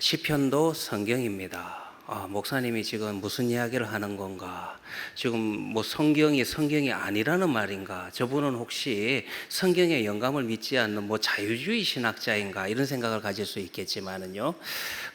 시편도 성경입니다. 아, 목사님이 지금 무슨 이야기를 하는 건가? 지금 뭐 성경이 성경이 아니라는 말인가? 저분은 혹시 성경의 영감을 믿지 않는 뭐 자유주의 신학자인가? 이런 생각을 가질 수 있겠지만은요.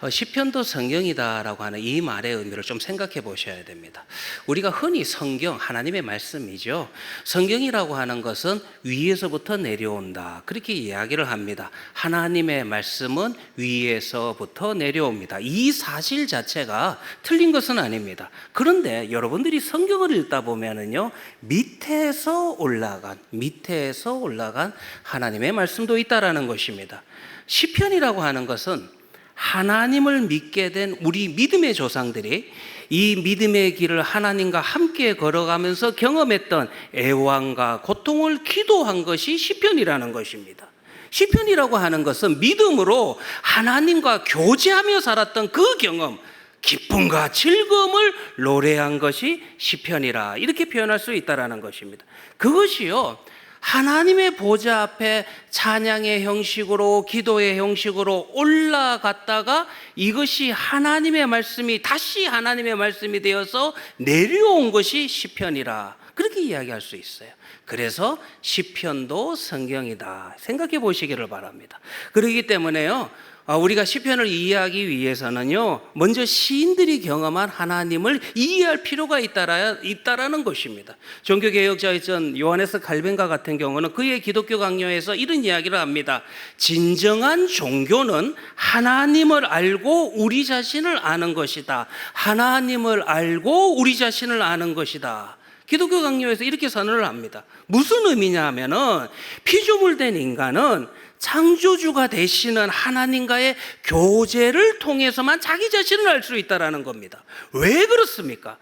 어, 시편도 성경이다라고 하는 이 말의 의미를 좀 생각해 보셔야 됩니다. 우리가 흔히 성경 하나님의 말씀이죠. 성경이라고 하는 것은 위에서부터 내려온다. 그렇게 이야기를 합니다. 하나님의 말씀은 위에서부터 내려옵니다. 이 사실 자체가 틀린 것은 아닙니다. 그런데 여러분들이 성경을 읽다 보면은요, 밑에서 올라간, 밑에서 올라간 하나님의 말씀도 있다라는 것입니다. 시편이라고 하는 것은 하나님을 믿게 된 우리 믿음의 조상들이 이 믿음의 길을 하나님과 함께 걸어가면서 경험했던 애환과 고통을 기도한 것이 시편이라는 것입니다. 시편이라고 하는 것은 믿음으로 하나님과 교제하며 살았던 그 경험, 기쁨과 즐거움을 노래한 것이 시편이라 이렇게 표현할 수 있다라는 것입니다. 그것이요. 하나님의 보좌 앞에 찬양의 형식으로 기도의 형식으로 올라갔다가 이것이 하나님의 말씀이 다시 하나님의 말씀이 되어서 내려온 것이 시편이라 그렇게 이야기할 수 있어요. 그래서 시편도 성경이다 생각해 보시기를 바랍니다. 그렇기 때문에요. 아, 우리가 시편을 이해하기 위해서는요, 먼저 시인들이 경험한 하나님을 이해할 필요가 있다라, 있다라는 것입니다. 종교개혁자이던 요하네스 칼빈과 같은 경우는 그의 기독교 강요에서 이런 이야기를 합니다. 진정한 종교는 하나님을 알고 우리 자신을 아는 것이다. 하나님을 알고 우리 자신을 아는 것이다. 기독교 강요에서 이렇게 선언을 합니다. 무슨 의미냐 하면은 피조물된 인간은 창조주가 되시는 하나님과의 교제를 통해서만 자기 자신을 알 수 있다라는 겁니다. 왜 그렇습니까?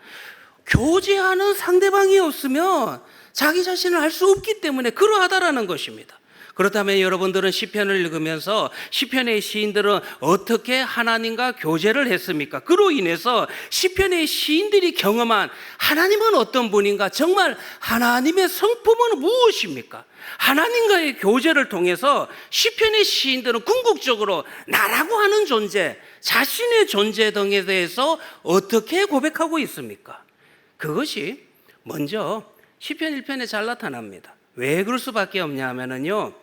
교제하는 상대방이 없으면 자기 자신을 알 수 없기 때문에 그러하다라는 것입니다. 그렇다면 여러분들은 시편을 읽으면서 시편의 시인들은 어떻게 하나님과 교제를 했습니까? 그로 인해서 시편의 시인들이 경험한 하나님은 어떤 분인가? 정말 하나님의 성품은 무엇입니까? 하나님과의 교제를 통해서 시편의 시인들은 궁극적으로 나라고 하는 존재, 자신의 존재 등에 대해서 어떻게 고백하고 있습니까? 그것이 먼저 시편 1편에 잘 나타납니다. 왜 그럴 수밖에 없냐 하면은요.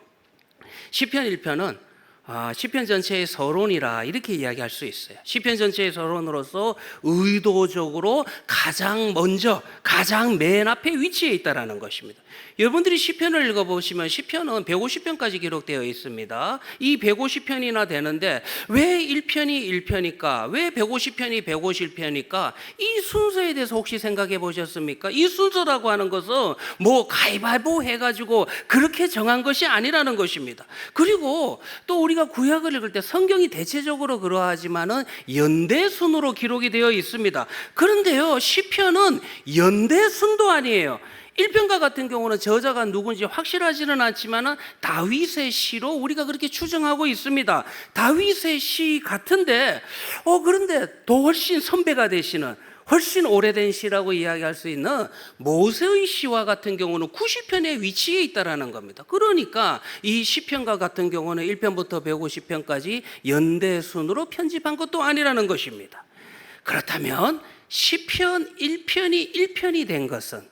시편 1편은 아, 시편 전체의 서론이라 이렇게 이야기할 수 있어요. 시편 전체의 서론으로서 의도적으로 가장 먼저 가장 맨 앞에 위치해 있다라는 것입니다. 여러분들이 시편을 읽어 보시면 시편은 150편까지 기록되어 있습니다. 이 150편이나 되는데 왜 1편이 1편일까? 왜 150편이 151편일까? 이 순서에 대해서 혹시 생각해 보셨습니까? 이 순서라고 하는 것은 뭐 가위바위보 해 가지고 그렇게 정한 것이 아니라는 것입니다. 그리고 또 우리가 구약을 읽을 때 성경이 대체적으로 그러하지만은 연대 순으로 기록이 되어 있습니다. 그런데요, 시편은 연대 순도 아니에요. 1편과 같은 경우는 저자가 누군지 확실하지는 않지만은 다윗의 시로 우리가 그렇게 추정하고 있습니다. 다윗의 시 같은데, 어, 그런데 더 훨씬 선배가 되시는 훨씬 오래된 시라고 이야기할 수 있는 모세의 시와 같은 경우는 90편에 위치해 있다라는 겁니다. 그러니까 이 시편과 같은 경우는 1편부터 150편까지 연대 순으로 편집한 것도 아니라는 것입니다. 그렇다면 시편 1편이 1편이 된 것은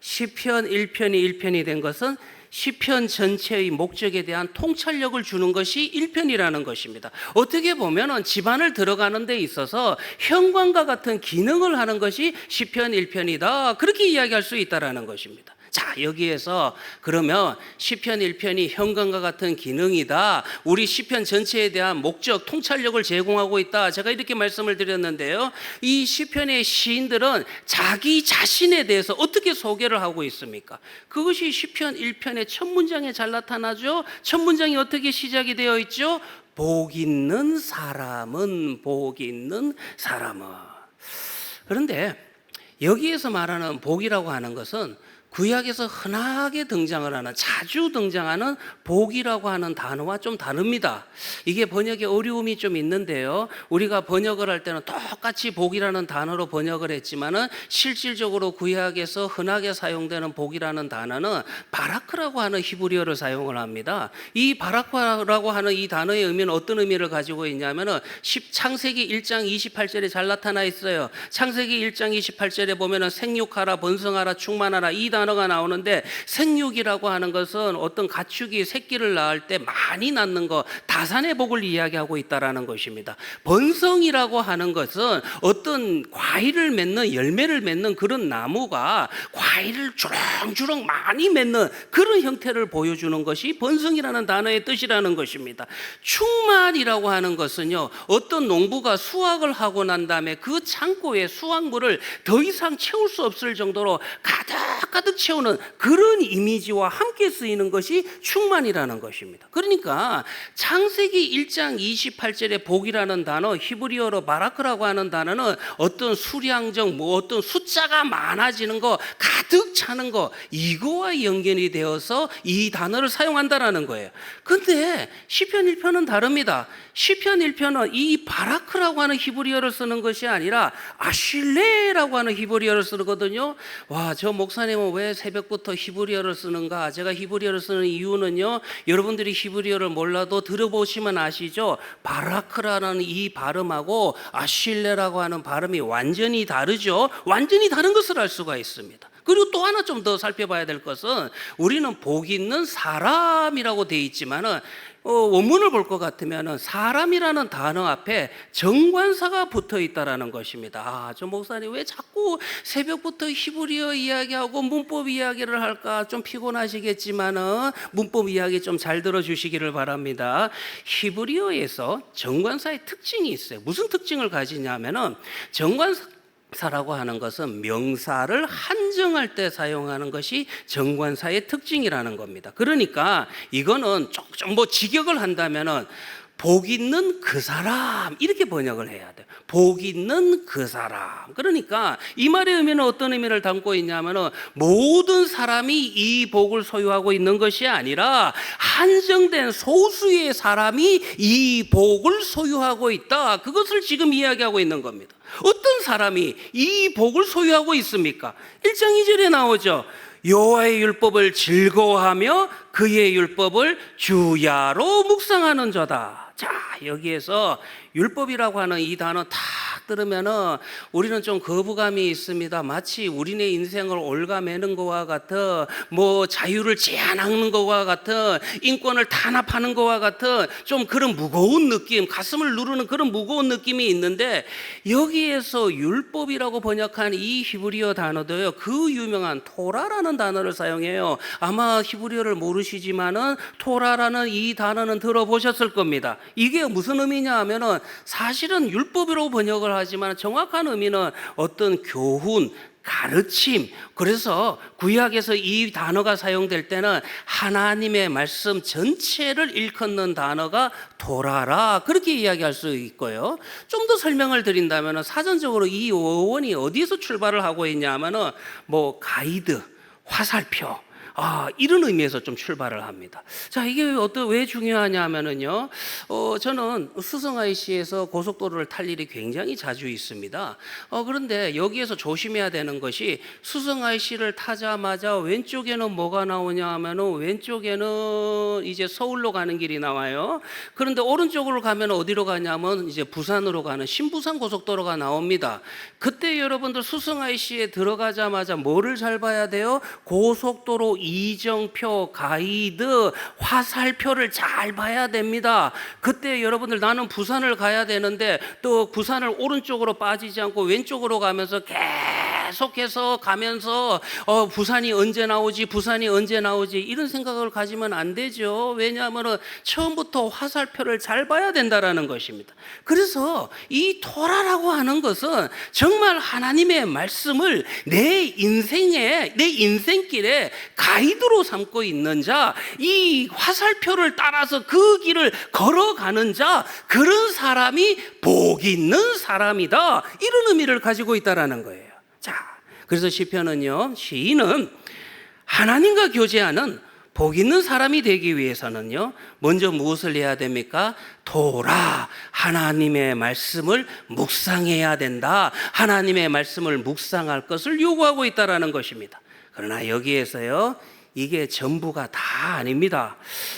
시편 1편이 1편이 된 것은 시편 전체의 목적에 대한 통찰력을 주는 것이 1편이라는 것입니다. 어떻게 보면은 집안을 들어가는 데 있어서 현관과 같은 기능을 하는 것이 시편 1편이다. 그렇게 이야기할 수 있다라는 것입니다. 자, 여기에서 그러면 시편 1편이 현관과 같은 기능이다. 우리 시편 전체에 대한 목적, 통찰력을 제공하고 있다. 제가 이렇게 말씀을 드렸는데요. 이 시편의 시인들은 자기 자신에 대해서 어떻게 소개를 하고 있습니까? 그것이 시편 1편의 첫 문장에 잘 나타나죠. 첫 문장이 어떻게 시작이 되어 있죠? 복 있는 사람은 복 있는 사람은 그런데 여기에서 말하는 복이라고 하는 것은 구약에서 흔하게 등장을 하는 자주 등장하는 복이라고 하는 단어와 좀 다릅니다. 이게 번역에 어려움이 좀 있는데요. 우리가 번역을 할 때는 똑같이 복이라는 단어로 번역을 했지만은 실질적으로 구약에서 흔하게 사용되는 복이라는 단어는 바라크라고 하는 히브리어를 사용을 합니다. 이 바라크라고 하는 이 단어의 의미는 어떤 의미를 가지고 있냐면은 10 창세기 1장 28절에 잘 나타나 있어요. 창세기 1장 28절에 보면은 생육하라 번성하라 충만하라 이단 어가 나오는데 생육이라고 하는 것은 어떤 가축이 새끼를 낳을 때 많이 낳는 거 다산의 복을 이야기하고 있다라는 것입니다. 번성이라고 하는 것은 어떤 과일을 맺는 열매를 맺는 그런 나무가 과일을 주렁주렁 많이 맺는 그런 형태를 보여주는 것이 번성이라는 단어의 뜻이라는 것입니다. 충만이라고 하는 것은요 어떤 농부가 수확을 하고 난 다음에 그 창고에 수확물을 더 이상 채울 수 없을 정도로 가득 가득 채우는 그런 이미지와 함께 쓰이는 것이 충만이라는 것입니다. 그러니까 창세기 1장 28절의 복이라는 단어 히브리어로 바라크라고 하는 단어는 어떤 수량적 뭐 어떤 숫자가 많아지는 거 가득 차는 거 이거와 연결이 되어서 이 단어를 사용한다라는 거예요. 근데 시편 1편은 다릅니다. 시편 1편은 이 바라크라고 하는 히브리어를 쓰는 것이 아니라 아실레라고 하는 히브리어를 쓰거든요. 와, 저 목사님은 왜 새벽부터 히브리어를 쓰는가? 제가 히브리어를 쓰는 이유는요. 여러분들이 히브리어를 몰라도 들어보시면 아시죠? 바라크라는 이 발음하고 아실레라고 하는 발음이 완전히 다르죠. 완전히 다른 것을 알 수가 있습니다. 그리고 또 하나 좀 더 살펴봐야 될 것은 우리는 복 있는 사람이라고 돼 있지만은 어, 원문을 볼 것 같으면은 사람이라는 단어 앞에 정관사가 붙어 있다라는 것입니다. 아, 저 목사님 왜 자꾸 새벽부터 히브리어 이야기하고 문법 이야기를 할까 좀 피곤하시겠지만은 문법 이야기 좀 잘 들어주시기를 바랍니다. 히브리어에서 정관사의 특징이 있어요. 무슨 특징을 가지냐면은 정관사 사라고 하는 것은 명사를 한정할 때 사용하는 것이 정관사의 특징이라는 겁니다. 그러니까 이거는 조금 뭐 직역을 한다면은 복 있는 그 사람 이렇게 번역을 해야 돼요. 복 있는 그 사람. 그러니까 이 말의 의미는 어떤 의미를 담고 있냐면은 모든 사람이 이 복을 소유하고 있는 것이 아니라 한정된 소수의 사람이 이 복을 소유하고 있다. 그것을 지금 이야기하고 있는 겁니다. 어떤 사람이 이 복을 소유하고 있습니까? 1장 2절에 나오죠. 여호와의 율법을 즐거워하며 그의 율법을 주야로 묵상하는 자다. 자, 여기에서 율법이라고 하는 이 단어 딱 들으면은 우리는 좀 거부감이 있습니다. 마치 우리네 인생을 올가매는 것과 같은 뭐 자유를 제한하는 것과 같은 인권을 탄압하는 것과 같은 좀 그런 무거운 느낌, 가슴을 누르는 그런 무거운 느낌이 있는데 여기에서 율법이라고 번역한 이 히브리어 단어도요. 그 유명한 토라라는 단어를 사용해요. 아마 히브리어를 모르시지만은 토라라는 이 단어는 들어보셨을 겁니다. 이게 무슨 의미냐 하면은 사실은 율법으로 번역을 하지만 정확한 의미는 어떤 교훈, 가르침. 그래서 구약에서 이 단어가 사용될 때는 하나님의 말씀 전체를 일컫는 단어가 도라라. 그렇게 이야기할 수 있고요. 좀 더 설명을 드린다면 사전적으로 이 어원이 어디서 출발을 하고 있냐 하면은 뭐 가이드, 화살표, 아, 이런 의미에서 좀 출발을 합니다. 자, 이게 어떤 왜 중요하냐면은요. 어, 저는 IC에서 고속도로를 탈 일이 굉장히 자주 있습니다. 어, 그런데 여기에서 조심해야 되는 것이 IC를 타자마자 왼쪽에는 뭐가 나오냐 하면은 왼쪽에는 이제 서울로 가는 길이 나와요. 그런데 오른쪽으로 가면 어디로 가냐면 이제 부산으로 가는 신부산 고속도로가 나옵니다. 그때 여러분들 수성 IC에 들어가자마자 뭐를 잘 봐야 돼요? 고속도로 이정표, 가이드, 화살표를 잘 봐야 됩니다. 그때 여러분들 나는 부산을 가야 되는데 또 부산을 오른쪽으로 빠지지 않고 왼쪽으로 가면서 계속해서 가면서 어, 부산이 언제 나오지, 부산이 언제 나오지 이런 생각을 가지면 안 되죠. 왜냐하면 처음부터 화살표를 잘 봐야 된다라는 것입니다. 그래서 이 토라라고 하는 것은 정말 하나님의 말씀을 내 인생에 내 인생길에 가 이드로 삼고 있는 자, 이 화살표를 따라서 그 길을 걸어가는 자, 그런 사람이 복 있는 사람이다. 이런 의미를 가지고 있다라는 거예요. 자, 그래서 시편은요, 시인은 하나님과 교제하는 복 있는 사람이 되기 위해서는요, 먼저 무엇을 해야 됩니까? 도라. 하나님의 말씀을 묵상해야 된다. 하나님의 말씀을 묵상할 것을 요구하고 있다라는 것입니다. 그러나 여기에서요, 이게 전부가 다 아닙니다.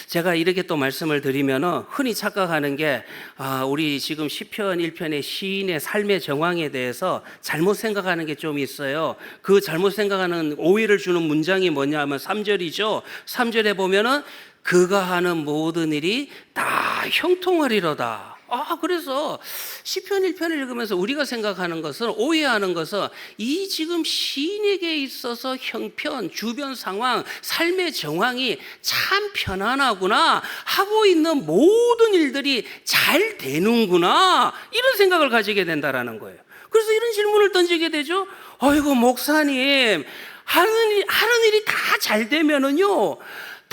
제가 이렇게 또 말씀을 드리면은 흔히 착각하는 게 아, 우리 지금 시편 1편의 시인의 삶의 정황에 대해서 잘못 생각하는 게 좀 있어요. 그 잘못 생각하는 오해를 주는 문장이 뭐냐면 3절이죠. 3절에 보면은 그가 하는 모든 일이 다 형통하리로다. 아, 그래서 시편 1편을 읽으면서 우리가 생각하는 것은 오해하는 것은 이 지금 시인에게 있어서 형편, 주변 상황, 삶의 정황이 참 편안하구나 하고 있는 모든 일들이 잘 되는구나 이런 생각을 가지게 된다라는 거예요. 그래서 이런 질문을 던지게 되죠. 아이고 목사님 하는 일, 하는 일이 다 잘 되면은요.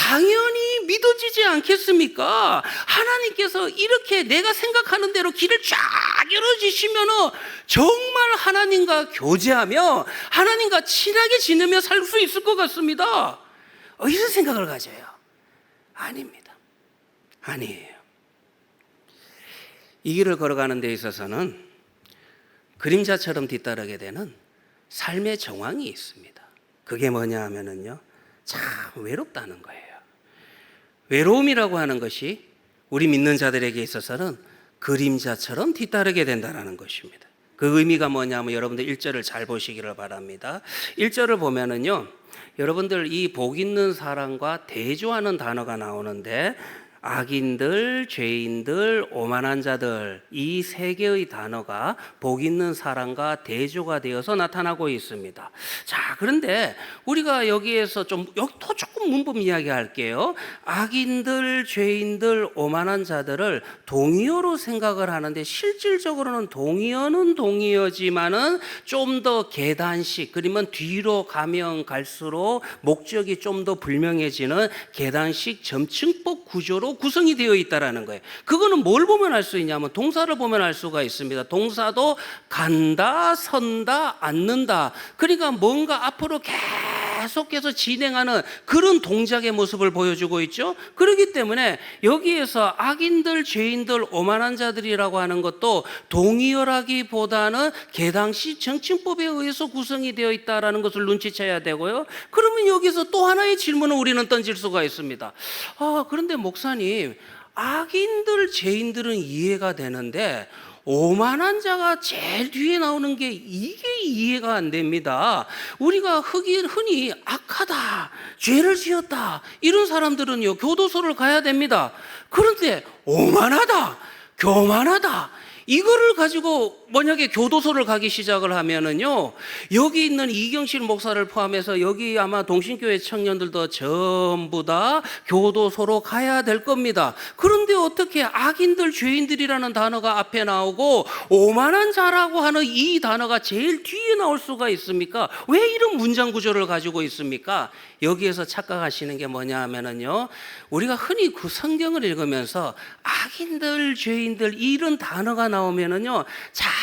당연히 믿어지지 않겠습니까? 하나님께서 이렇게 내가 생각하는 대로 길을 쫙 열어주시면은 정말 하나님과 교제하며 하나님과 친하게 지내며 살 수 있을 것 같습니다. 어, 이런 생각을 가져요. 아닙니다. 아니에요. 이 길을 걸어가는 데 있어서는 그림자처럼 뒤따르게 되는 삶의 정황이 있습니다. 그게 뭐냐 하면은요. 참 외롭다는 거예요. 외로움이라고 하는 것이 우리 믿는 자들에게 있어서는 그림자처럼 뒤따르게 된다는 것입니다. 그 의미가 뭐냐면 여러분들 1절을 잘 보시기를 바랍니다. 1절을 보면은요. 여러분들 이 복 있는 사람과 대조하는 단어가 나오는데 악인들, 죄인들, 오만한 자들 이 세 개의 단어가 복 있는 사람과 대조가 되어서 나타나고 있습니다. 자, 그런데 우리가 여기에서 좀 여기 더 조금 문법 이야기할게요. 악인들, 죄인들, 오만한 자들을 동의어로 생각을 하는데 실질적으로는 동의어는 동의어지만은 좀 더 계단식 그러면 뒤로 가면 갈수록 목적이 좀 더 불명해지는 계단식 점층법 구조로 구성이 되어 있다라는 거예요. 그거는 뭘 보면 알 수 있냐면 동사를 보면 알 수가 있습니다. 동사도 간다, 선다, 앉는다. 그러니까 뭔가 앞으로 계속 해서 진행하는 그런 동작의 모습을 보여주고 있죠. 그렇기 때문에 여기에서 악인들, 죄인들, 오만한 자들이라고 하는 것도 동의어라기보다는 계당시 정칭법에 의해서 구성이 되어 있다라는 것을 눈치채야 되고요. 그러면 여기서 또 하나의 질문을 우리는 던질 수가 있습니다. 아, 그런데 목사님, 악인들, 죄인들은 이해가 되는데 오만한 자가 제일 뒤에 나오는 게 이게 이해가 안 됩니다. 우리가 흔히, 악하다, 죄를 지었다 이런 사람들은요 교도소를 가야 됩니다. 그런데 오만하다, 교만하다 이거를 가지고 만약에 교도소를 가기 시작을 하면은요 여기 있는 이경실 목사를 포함해서 여기 아마 동신교회 청년들도 전부 다 교도소로 가야 될 겁니다. 그런데 어떻게 악인들 죄인들이라는 단어가 앞에 나오고 오만한 자라고 하는 이 단어가 제일 뒤에 나올 수가 있습니까? 왜 이런 문장 구조를 가지고 있습니까? 여기에서 착각하시는 게 뭐냐 하면은요 우리가 흔히 그 성경을 읽으면서 악인들 죄인들 이런 단어가 나오면은요 자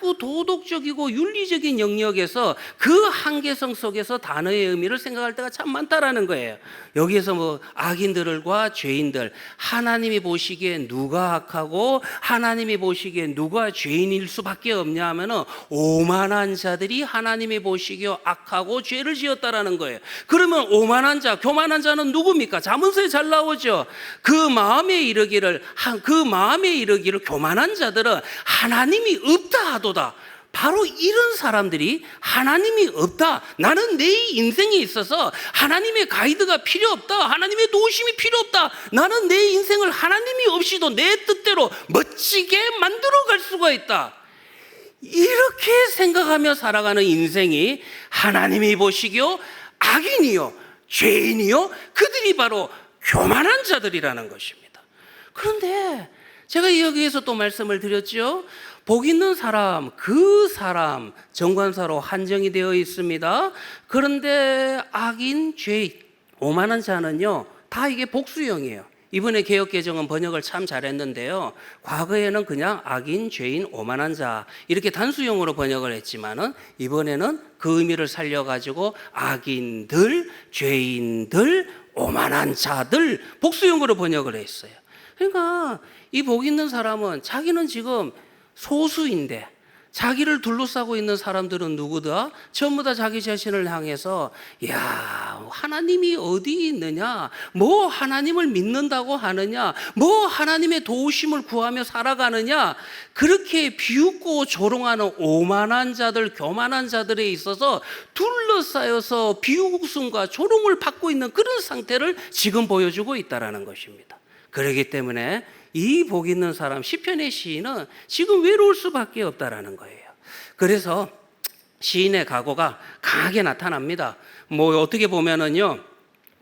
꾸 도덕적이고 윤리적인 영역에서 그 한계성 속에서 단어의 의미를 생각할 때가 참 많다라는 거예요. 여기에서 뭐 악인들과 죄인들 하나님이 보시기에 누가 악하고 하나님이 보시기에 누가 죄인일 수밖에 없냐 하면은 오만한 자들이 하나님이 보시기에 악하고 죄를 지었다라는 거예요. 그러면 오만한 자, 교만한 자는 누굽니까? 자문서에 잘 나오죠. 그 마음에 이르기를 그 마음에 이르기를 교만한 자들은 하나님이 없다 하도다. 바로 이런 사람들이 하나님이 없다. 나는 내 인생에 있어서 하나님의 가이드가 필요 없다. 하나님의 도우심이 필요 없다. 나는 내 인생을 하나님이 없이도 내 뜻대로 멋지게 만들어 갈 수가 있다. 이렇게 생각하며 살아가는 인생이 하나님이 보시기요 악인이요 죄인이요 그들이 바로 교만한 자들이라는 것입니다. 그런데 제가 여기에서 또 말씀을 드렸죠. 복 있는 사람, 그 사람 정관사로 한정이 되어 있습니다. 그런데 악인, 죄, 오만한 자는요, 다 이게 복수형이에요. 이번에 개혁 개정은 번역을 참 잘했는데요. 과거에는 그냥 악인, 죄인, 오만한 자 이렇게 단수형으로 번역을 했지만은 이번에는 그 의미를 살려 가지고 악인들, 죄인들, 오만한 자들 복수형으로 번역을 했어요. 그러니까 이 복 있는 사람은 자기는 지금 소수인데 자기를 둘러싸고 있는 사람들은 누구다? 전부 다 자기 자신을 향해서 야 하나님이 어디 있느냐? 뭐 하나님을 믿는다고 하느냐? 뭐 하나님의 도우심을 구하며 살아가느냐? 그렇게 비웃고 조롱하는 오만한 자들, 교만한 자들에 있어서 둘러싸여서 비웃음과 조롱을 받고 있는 그런 상태를 지금 보여주고 있다라는 것입니다. 그렇기 때문에 이 복 있는 사람 시편의 시인은 지금 외로울 수밖에 없다라는 거예요. 그래서 시인의 각오가 강하게 나타납니다. 뭐 어떻게 보면은요,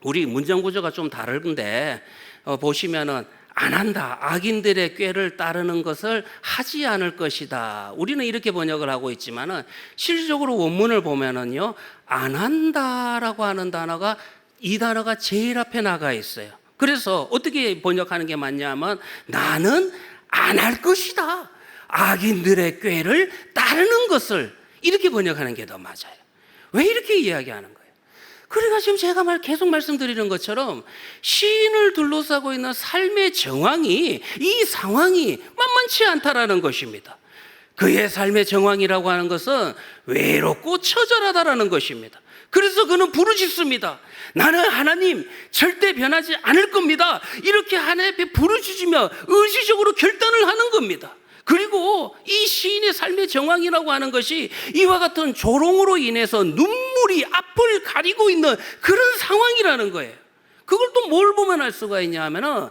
우리 문장 구조가 좀 다른데 어, 보시면은 안 한다. 악인들의 꾀를 따르는 것을 하지 않을 것이다. 우리는 이렇게 번역을 하고 있지만은 실질적으로 원문을 보면은요, 안 한다라고 하는 단어가 이 단어가 제일 앞에 나가 있어요. 그래서 어떻게 번역하는 게 맞냐면 나는 안 할 것이다. 악인들의 꾀를 따르는 것을 이렇게 번역하는 게 더 맞아요. 왜 이렇게 이야기하는 거예요? 그러니까 지금 제가 말 계속 말씀드리는 것처럼 시인을 둘러싸고 있는 삶의 정황이 이 상황이 만만치 않다라는 것입니다. 그의 삶의 정황이라고 하는 것은 외롭고 처절하다라는 것입니다. 그래서 그는 부르짖습니다. 나는 하나님 절대 변하지 않을 겁니다. 이렇게 하나님 앞에 부르짖으며 의지적으로 결단을 하는 겁니다. 그리고 이 시인의 삶의 정황이라고 하는 것이 이와 같은 조롱으로 인해서 눈물이 앞을 가리고 있는 그런 상황이라는 거예요. 그걸 또 뭘 보면 알 수가 있냐 하면은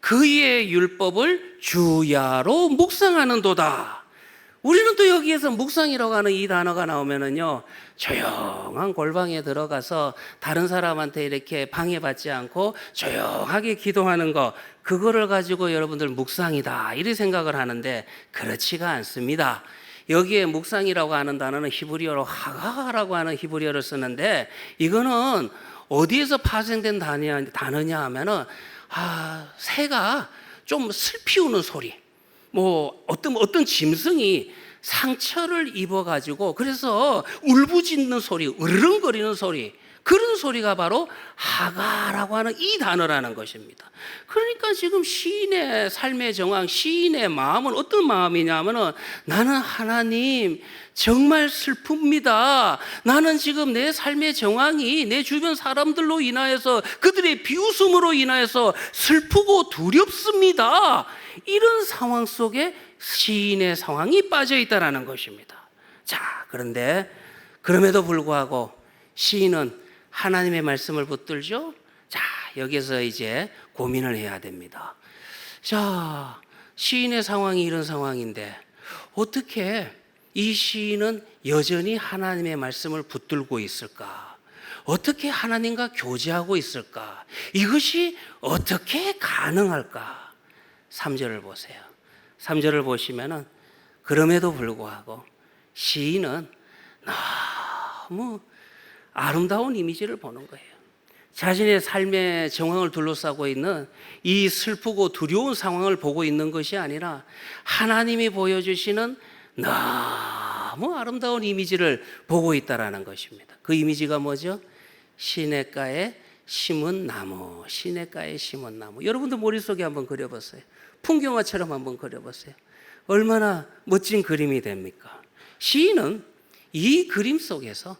그의 율법을 주야로 묵상하는 도다. 우리는 또 여기에서 묵상이라고 하는 이 단어가 나오면은요, 조용한 골방에 들어가서 다른 사람한테 이렇게 방해받지 않고 조용하게 기도하는 거, 그거를 가지고 여러분들 묵상이다. 이렇게 생각을 하는데 그렇지가 않습니다. 여기에 묵상이라고 하는 단어는 히브리어로 하가라고 하는 히브리어를 쓰는데 이거는 어디에서 파생된 단어냐, 하면은 아, 새가 좀 슬피 우는 소리. 뭐 어떤 어떤 짐승이 상처를 입어 가지고 그래서 울부짖는 소리, 으르렁거리는 소리 그런 소리가 바로 하가라고 하는 이 단어라는 것입니다. 그러니까 지금 시인의 삶의 정황, 시인의 마음은 어떤 마음이냐면은 나는 하나님 정말 슬픕니다. 나는 지금 내 삶의 정황이 내 주변 사람들로 인하여서 그들의 비웃음으로 인하여서 슬프고 두렵습니다. 이런 상황 속에 시인의 상황이 빠져 있다라는 것입니다. 자, 그런데 그럼에도 불구하고 시인은 하나님의 말씀을 붙들죠. 자, 여기서 이제 고민을 해야 됩니다. 자, 시인의 상황이 이런 상황인데 어떻게 이 시인은 여전히 하나님의 말씀을 붙들고 있을까? 어떻게 하나님과 교제하고 있을까? 이것이 어떻게 가능할까? 3절을 보세요. 3절을 보시면은 그럼에도 불구하고 시인은 너무 아름다운 이미지를 보는 거예요. 자신의 삶의 정황을 둘러싸고 있는 이 슬프고 두려운 상황을 보고 있는 것이 아니라 하나님이 보여주시는 너무 아름다운 이미지를 보고 있다라는 것입니다. 그 이미지가 뭐죠? 시냇가에 심은 나무, 시냇가에 심은 나무. 여러분도 머릿속에 한번 그려보세요. 풍경화처럼 한번 그려보세요. 얼마나 멋진 그림이 됩니까? 시인은 이 그림 속에서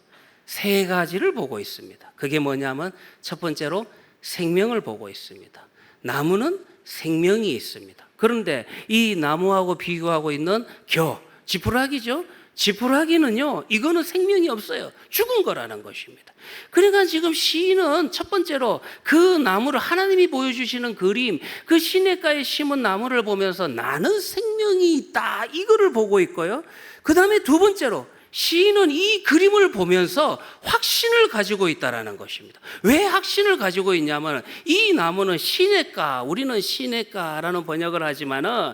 세 가지를 보고 있습니다. 그게 뭐냐면 첫 번째로 생명을 보고 있습니다. 나무는 생명이 있습니다. 그런데 이 나무하고 비교하고 있는 겨, 지푸라기죠. 지푸라기는요, 이거는 생명이 없어요. 죽은 거라는 것입니다. 그러니까 지금 시인은 첫 번째로 그 나무를 하나님이 보여주시는 그림, 그 시냇가에 심은 나무를 보면서 나는 생명이 있다. 이거를 보고 있고요. 그 다음에 두 번째로 시인은 이 그림을 보면서 확신을 가지고 있다라는 것입니다. 왜 확신을 가지고 있냐면 이 나무는 시냇가, 우리는 시냇가라는 번역을 하지만은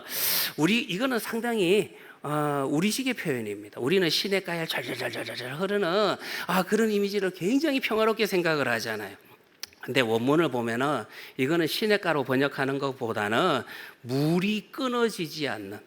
우리 이거는 상당히 어, 우리식의 표현입니다. 우리는 시냇가에 잘잘잘잘잘 흐르는 아 그런 이미지를 굉장히 평화롭게 생각을 하잖아요. 근데 원문을 보면은 이거는 시냇가로 번역하는 것보다는 물이 끊어지지 않는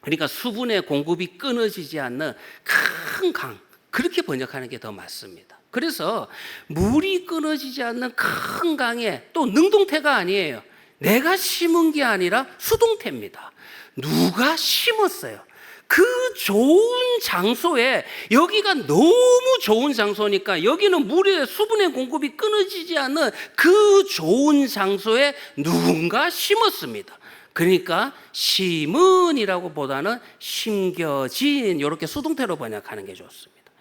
그러니까 수분의 공급이 끊어지지 않는 큰 강 그렇게 번역하는 게 더 맞습니다. 그래서 물이 끊어지지 않는 큰 강에 또 능동태가 아니에요. 내가 심은 게 아니라 수동태입니다. 누가 심었어요? 그 좋은 장소에 여기가 너무 좋은 장소니까 여기는 물의 수분의 공급이 끊어지지 않는 그 좋은 장소에 누군가 심었습니다. 그러니까 심은이라고 보다는 심겨진 이렇게 수동태로 번역하는 게 좋습니다.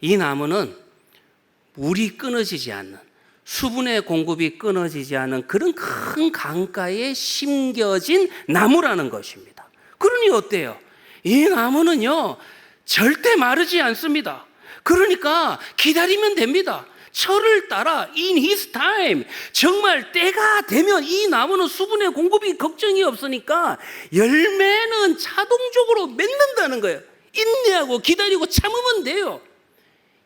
이 나무는 물이 끊어지지 않는 수분의 공급이 끊어지지 않는 그런 큰 강가에 심겨진 나무라는 것입니다. 그러니 어때요? 이 나무는요, 절대 마르지 않습니다. 그러니까 기다리면 됩니다. 철을 따라 in his time 정말 때가 되면 이 나무는 수분의 공급이 걱정이 없으니까 열매는 자동적으로 맺는다는 거예요. 인내하고 기다리고 참으면 돼요.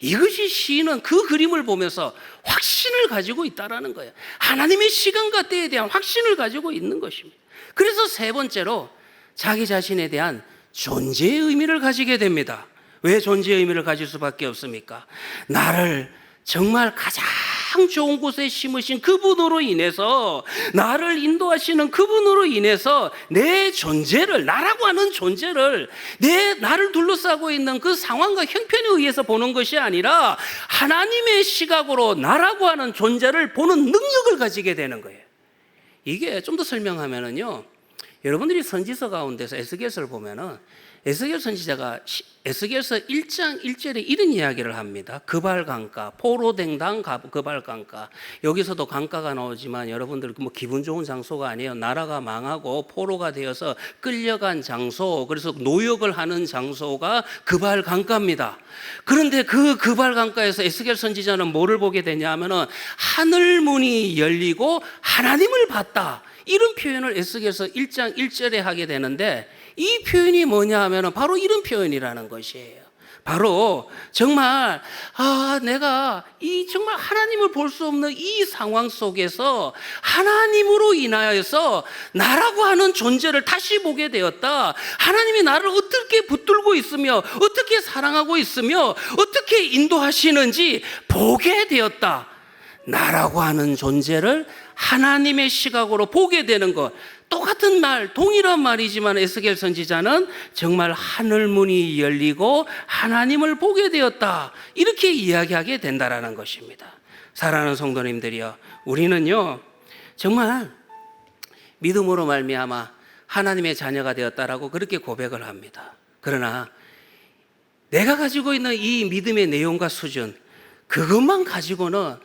이것이 시인은 그 그림을 보면서 확신을 가지고 있다라는 거예요. 하나님의 시간과 때에 대한 확신을 가지고 있는 것입니다. 그래서 세 번째로 자기 자신에 대한 존재의 의미를 가지게 됩니다. 왜 존재의 의미를 가질 수밖에 없습니까? 나를 정말 가장 좋은 곳에 심으신 그분으로 인해서 나를 인도하시는 그분으로 인해서 내 존재를 나라고 하는 존재를 내 나를 둘러싸고 있는 그 상황과 형편에 의해서 보는 것이 아니라 하나님의 시각으로 나라고 하는 존재를 보는 능력을 가지게 되는 거예요. 이게 좀 더 설명하면은요. 여러분들이 선지서 가운데서 에스겔서를 보면은 에스겔 선지자가 시- 에스겔서 1장 1절에 이런 이야기를 합니다. 그발 강가, 포로댕당 가- 그발 강가. 여기서도 강가가 나오지만 여러분들 뭐 기분 좋은 장소가 아니에요. 나라가 망하고 포로가 되어서 끌려간 장소, 그래서 노역을 하는 장소가 그발 강가입니다. 그런데 그 그발 강가에서 에스겔 선지자는 뭐를 보게 되냐면은 하늘 문이 열리고 하나님을 봤다. 이런 표현을 에스겔서 1장 1절에 하게 되는데 이 표현이 뭐냐 하면은 바로 이런 표현이라는 것이에요. 바로 정말 아 내가 이 정말 하나님을 볼 수 없는 이 상황 속에서 하나님으로 인하여서 나라고 하는 존재를 다시 보게 되었다. 하나님이 나를 어떻게 붙들고 있으며 어떻게 사랑하고 있으며 어떻게 인도하시는지 보게 되었다. 나라고 하는 존재를 하나님의 시각으로 보게 되는 것. 똑같은 말, 동일한 말이지만 에스겔 선지자는 정말 하늘 문이 열리고 하나님을 보게 되었다. 이렇게 이야기하게 된다라는 것입니다. 사랑하는 성도님들이요. 우리는요. 정말 믿음으로 말미암아 하나님의 자녀가 되었다라고 그렇게 고백을 합니다. 그러나 내가 가지고 있는 이 믿음의 내용과 수준 그것만 가지고는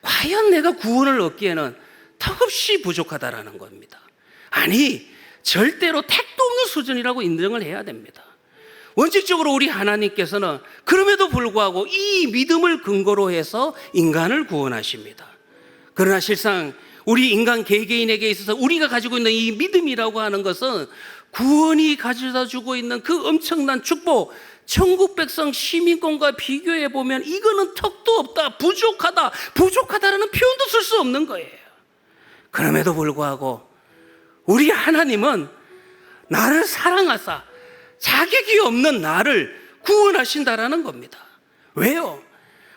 과연 내가 구원을 얻기에는 턱없이 부족하다라는 겁니다. 아니 절대로 없는 수준이라고 인정을 해야 됩니다. 원칙적으로 우리 하나님께서는 그럼에도 불구하고 이 믿음을 근거로 해서 인간을 구원하십니다. 그러나 실상 우리 인간 개개인에게 있어서 우리가 가지고 있는 이 믿음이라고 하는 것은 구원이 가져다 주고 있는 그 엄청난 축복, 천국 백성 시민권과 비교해 보면 이거는 턱도 없다, 부족하다, 부족하다라는 표현도 쓸 수 없는 거예요. 그럼에도 불구하고 우리 하나님은 나를 사랑하사 자격이 없는 나를 구원하신다라는 겁니다. 왜요?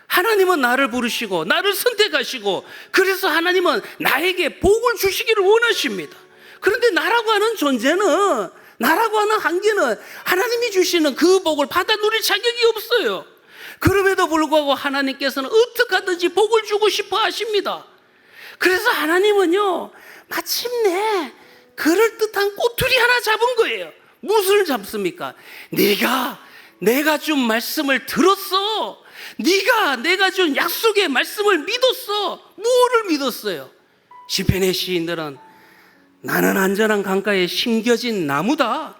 하나님은 나를 부르시고 나를 선택하시고 그래서 하나님은 나에게 복을 주시기를 원하십니다. 그런데 나라고 하는 존재는 나라고 하는 한계는 하나님이 주시는 그 복을 받아 누릴 자격이 없어요. 그럼에도 불구하고 하나님께서는 어떻게 하든지 복을 주고 싶어 하십니다. 그래서 하나님은요, 마침내 그럴듯한 꼬투리 하나 잡은 거예요. 무엇을 잡습니까? 네가 내가 준 말씀을 들었어. 네가 내가 준 약속의 말씀을 믿었어. 무엇을 믿었어요? 시편의 시인들은 나는 안전한 강가에 심겨진 나무다.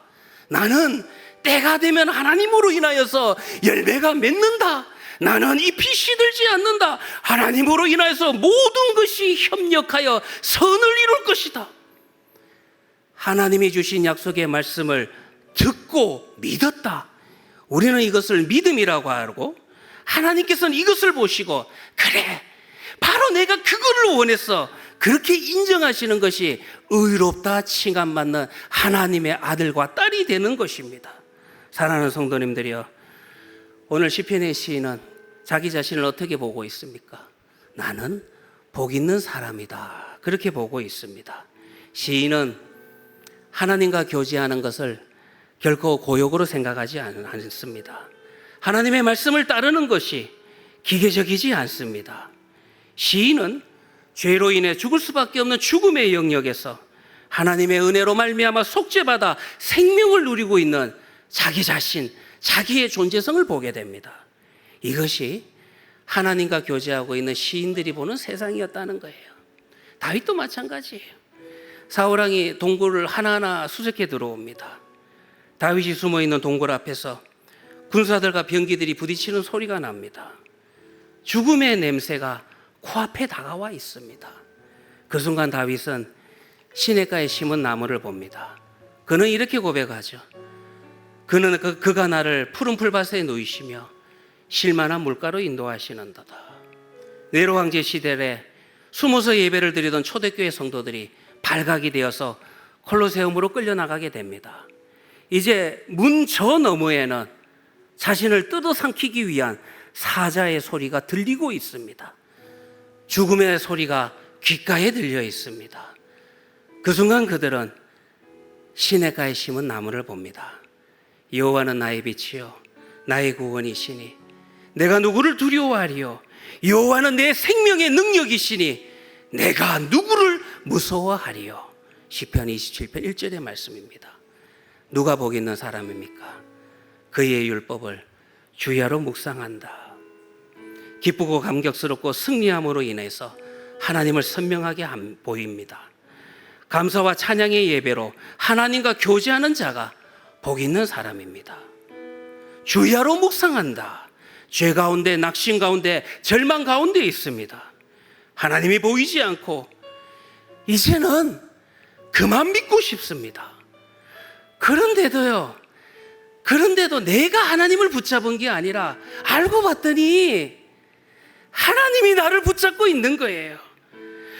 나는 때가 되면 하나님으로 인하여서 열매가 맺는다. 나는 잎이 시들지 않는다. 하나님으로 인하여서 모든 것이 협력하여 선을 이룰 것이다. 하나님이 주신 약속의 말씀을 듣고 믿었다. 우리는 이것을 믿음이라고 하고 하나님께서는 이것을 보시고 그래 바로 내가 그거를 원했어. 그렇게 인정하시는 것이 의롭다 칭함받는 하나님의 아들과 딸이 되는 것입니다. 사랑하는 성도님들이여, 오늘 시편의 시인은 자기 자신을 어떻게 보고 있습니까? 나는 복 있는 사람이다. 그렇게 보고 있습니다. 시인은 하나님과 교제하는 것을 결코 고역으로 생각하지 않- 않습니다. 하나님의 말씀을 따르는 것이 기계적이지 않습니다. 시인은 죄로 인해 죽을 수밖에 없는 죽음의 영역에서 하나님의 은혜로 말미암아 속죄받아 생명을 누리고 있는 자기 자신, 자기의 존재성을 보게 됩니다. 이것이 하나님과 교제하고 있는 시인들이 보는 세상이었다는 거예요. 다윗도 마찬가지예요. 사울 왕이 동굴을 하나하나 수색해 들어옵니다. 다윗이 숨어 있는 동굴 앞에서 군사들과 병기들이 부딪히는 소리가 납니다. 죽음의 냄새가 코앞에 다가와 있습니다. 그 순간 다윗은 시냇가에 심은 나무를 봅니다. 그는 이렇게 고백하죠. 그는 그, 그가 나를 푸른 풀밭에 누이시며 실만한 물가로 인도하시는도다. 네로 황제 시대에 숨어서 예배를 드리던 초대교회 성도들이 발각이 되어서 콜로세움으로 끌려나가게 됩니다. 이제 문 저 너머에는 자신을 뜯어삼키기 위한 사자의 소리가 들리고 있습니다. 죽음의 소리가 귓가에 들려 있습니다. 그 순간 그들은 시냇가에 심은 나무를 봅니다. 여호와는 나의 빛이요 나의 구원이시니 내가 누구를 두려워하리요 여호와는 내 생명의 능력이시니 내가 누구를 무서워하리요 시편 27편 1절의 말씀입니다. 누가 복 있는 사람입니까? 그의 율법을 주야로 묵상한다. 기쁘고 감격스럽고 승리함으로 인해서 하나님을 선명하게 함- 보입니다. 감사와 찬양의 예배로 하나님과 교제하는 자가 복 있는 사람입니다. 주야로 묵상한다. 죄 가운데, 낙심 가운데, 절망 가운데 있습니다. 하나님이 보이지 않고, 이제는 그만 믿고 싶습니다. 그런데도요, 그런데도 내가 하나님을 붙잡은 게 아니라 알고 봤더니 하나님이 나를 붙잡고 있는 거예요.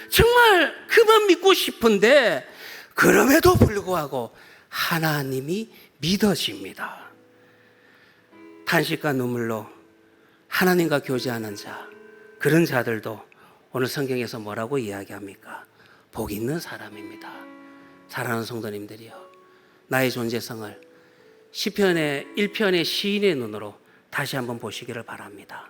정말 그만 믿고 싶은데 그럼에도 불구하고 하나님이 믿어집니다. 탄식과 눈물로 하나님과 교제하는 자, 그런 자들도 오늘 성경에서 뭐라고 이야기합니까? 복 있는 사람입니다. 사랑하는 성도님들이요. 나의 존재성을 시편의 1편의 시인의 눈으로 다시 한번 보시기를 바랍니다.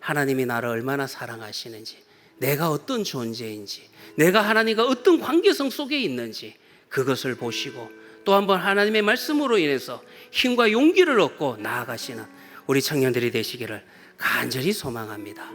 하나님이 나를 얼마나 사랑하시는지, 내가 어떤 존재인지, 내가 하나님과 어떤 관계성 속에 있는지 그것을 보시고 또 한번 하나님의 말씀으로 인해서 힘과 용기를 얻고 나아가시는 우리 청년들이 되시기를 간절히 소망합니다.